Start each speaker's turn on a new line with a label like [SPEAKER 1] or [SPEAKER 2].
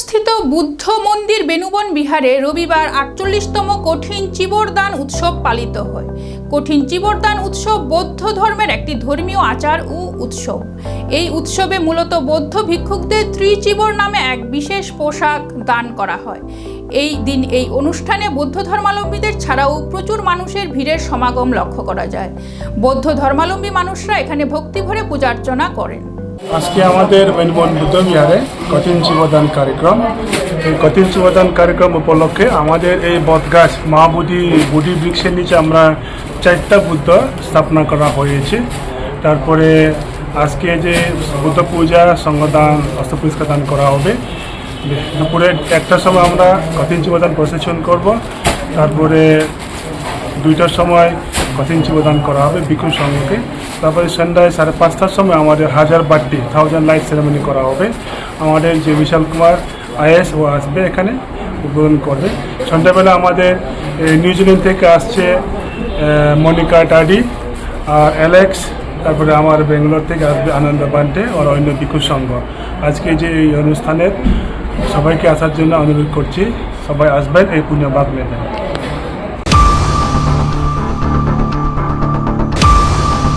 [SPEAKER 1] স্থিত বুদ্ধ মন্দির বেনুবন বিহারে রবিবার আটচল্লিশতম কঠিন চিবরদান উৎসব পালিত হয়। কঠিন চিবরদান উৎসব বৌদ্ধ ধর্মের একটি ধর্মীয় আচার ও উৎসব। এই উৎসবে মূলত বৌদ্ধ ভিক্ষুকদের ত্রিচিবর নামে এক বিশেষ পোশাক দান করা হয়। এই দিন এই অনুষ্ঠানে বৌদ্ধ ধর্মাবলম্বীদের ছাড়াও প্রচুর মানুষের ভিড়ের সমাগম লক্ষ্য করা যায়। বৌদ্ধ ধর্মাবলম্বী মানুষরা এখানে ভক্তিভরে পূজার্চনা করেন।
[SPEAKER 2] আজকে আমাদের বেনবন বুদ্ধ বিহারে কঠিন জীবদান কার্যক্রম। এই কঠিন জীবদান কার্যক্রম উপলক্ষে আমাদের এই বটগাছ মহাবুদ্ধি বুদ্ধি বৃক্ষের নিচে আমরা চারটা বুদ্ধ স্থাপনা করা হয়েছে। তারপরে আজকে যে বুদ্ধ পূজা, সঙ্গদান, অস্ত্র পুরস্কার দান করা হবে। দুপুরে একটার সময় আমরা কঠিন জীবদান প্রসেশন করব। তারপরে দুইটার সময় কঠিন জীবদান করা হবে বিকুল সঙ্গকে তারপরে সন্ধ্যায় সাড়ে পাঁচটার সময় আমাদের হাজার বার্থডে থাউজেন্ড লাইট সেরেমনি করা হবে। আমাদের যে বিশাল কুমার আইএস, ও আসবে এখানে, উদ্বোধন করবে। সন্ধ্যাবেলা আমাদের নিউজিল্যান্ড থেকে আসছে মনিকা টাডি আর অ্যালেক্স। তারপরে আমার বেঙ্গালোর থেকে আসবে আনন্দ বান্টে আর অন্য বিকু সংঘ আজকে যে এই অনুষ্ঠানের সবাইকে আসার জন্য অনুরোধ করছি, সবাই আসবেন এই ভাগ নেবেন